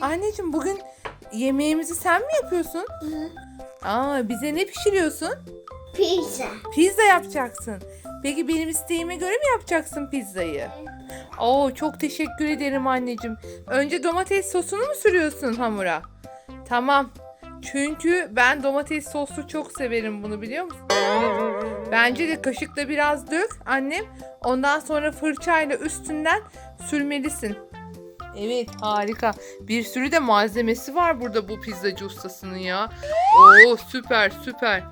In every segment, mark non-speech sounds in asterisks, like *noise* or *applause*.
Anneciğim bugün yemeğimizi sen mi yapıyorsun? Aa bize ne pişiriyorsun? Pizza. Pizza yapacaksın. Peki benim isteğime göre mi yapacaksın pizzayı? Oo çok teşekkür ederim anneciğim. Önce domates sosunu mu sürüyorsun hamura? Tamam. Çünkü ben domates soslu çok severim bunu biliyor musun? Bence de kaşıkla biraz dök annem. Ondan sonra fırçayla üstünden sürmelisin. Evet harika. Bir sürü de malzemesi var burada bu pizzacı ustasının ya. Oo süper süper.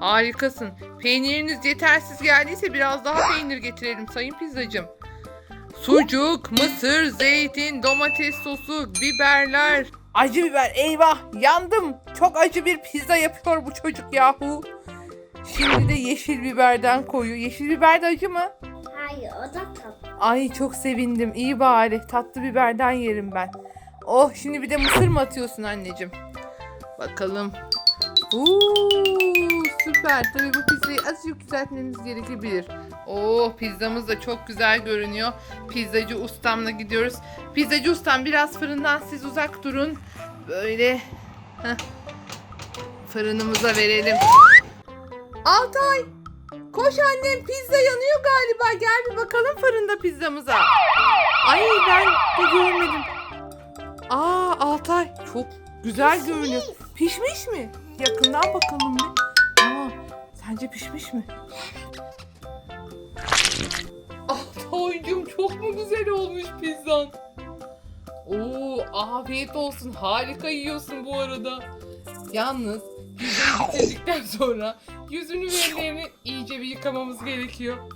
Harikasın. Peyniriniz yetersiz geldiyse biraz daha peynir getirelim sayın pizzacım. Sucuk, mısır, zeytin, domates sosu, biberler. Acı biber eyvah yandım. Çok acı bir pizza yapıyor bu çocuk yahu. Şimdi de yeşil biberden koyuyor. Yeşil biber de acı mı? Hayır o da tatlı. Ay çok sevindim. İyi bari. Tatlı biberden yerim ben. Oh şimdi bir de mısır mı atıyorsun anneciğim? Bakalım. Uuu süper. Tabii bu pizzayı azıcık düzeltmemiz gerekebilir. Oh pizzamız da çok güzel görünüyor. Pizzacı ustamla gidiyoruz. Pizzacı ustam biraz fırından siz uzak durun. Böyle heh, fırınımıza verelim. Altay Koş annem pizza yanıyor galiba. Gel bir bakalım fırında pizzamıza. Ay ben de görmedim. Aa Altay çok güzel görünüyor. Pişmiş mi? Yakından bakalım bir. Aa, sence pişmiş mi? *laughs* Altaycığım çok mu güzel olmuş pizzan? Oo afiyet olsun. Harika yiyorsun bu arada. Yalnız bitirdikten sonra yüzünü ve ellerini iyice bir yıkamamız gerekiyor.